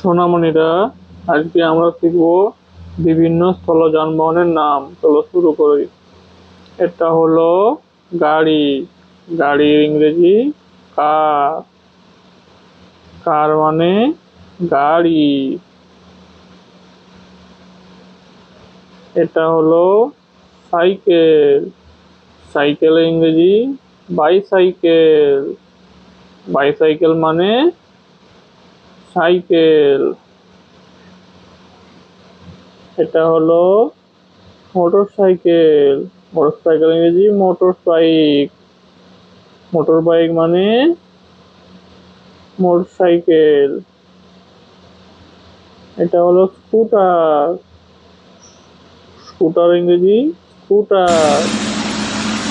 সোনামণিরা, আজকে আমরা শিখব বিভিন্ন স্থল যানবাহনের নাম। চলো শুরু করি। এটা হলো গাড়ি। গাড়ির ইংরেজি কার কার মানে গাড়ি। এটা হলো সাইকেল। সাইকেলের ইংরেজি বাইসাইকেল। বাইসাইকেল মানে সাইকেল। এটা হলো মোটর সাইকেল মোটর সাইকেল ইংরেজি মোটর বাইক মোটর বাইক মানে মোটর সাইকেল এটা হলো স্কুটার। স্কুটার ইংরেজি স্কুটার।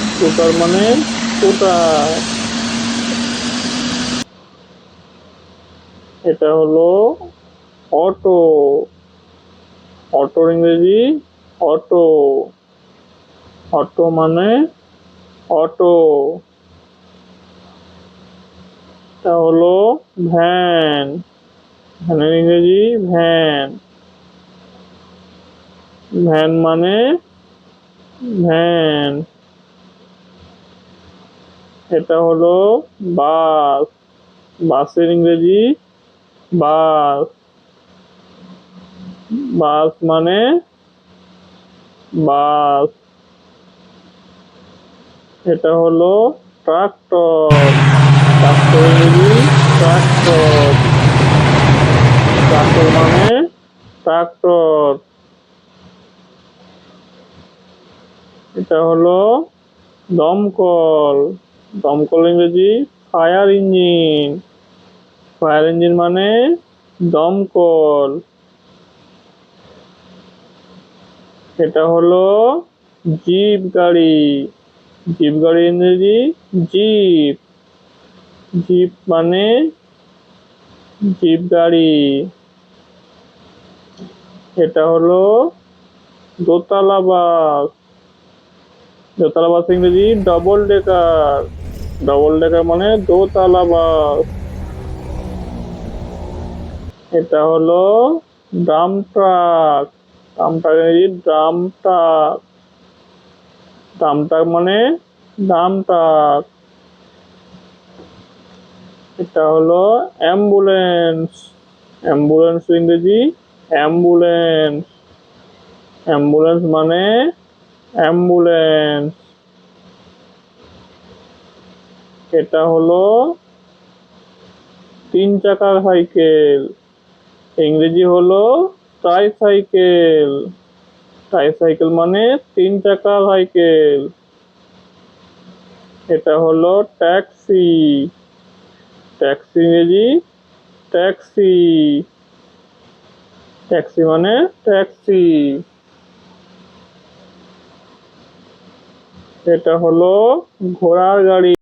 স্কুটার মানে স্কুটার। এটা হলো অটো। অটোর ইংরেজি অটো। অটো মানে অটো। এটা হলো ভ্যান। ভ্যানের ইংরেজি ভ্যান। ভ্যান মানে ভ্যান। এটা হলো বাস। বাসের ইংরেজি বাস। বাস মানে? বাস। এটা হলো ট্রাক্টর। Tractor tractor. ট্রাক্টর মানে ট্রাক্টর। এটা হলো দমকল। দমকল ইংরেজি ফায়ার ইঞ্জিন। ফায়ার ইঞ্জিন মানে দমকল। এটা হলো জিপ গাড়ি। জিপ গাড়ি ইংরেজি জিপ। জিপ মানে জিপ গাড়ি। এটা হলো দোতলা বাস। দোতলা বাস ইংরেজি ডবল ডেকার ডবল ডেকার মানে দোতলা বাস। এটা হলো drum truck. Drum truck drum truck. Drum truck মানে ড্রাম ট্রাক। এটা হলো অ্যাম্বুলেন্স। অ্যাম্বুলেন্স ইংরেজি অ্যাম্বুলেন্স। অ্যাম্বুলেন্স মানে অ্যাম্বুলেন্স। এটা হলো তিন চাকার সাইকেল। ইংরেজি হলো ট্রাইসাইকেল ট্রাইসাইকেল মানে তিন চাকা সাইকেল এটা হলো ট্যাক্সি ট্যাক্সি ইংরেজি ট্যাক্সি ট্যাক্সি মানে ট্যাক্সি এটা হলো ঘোড়ার গাড়ি।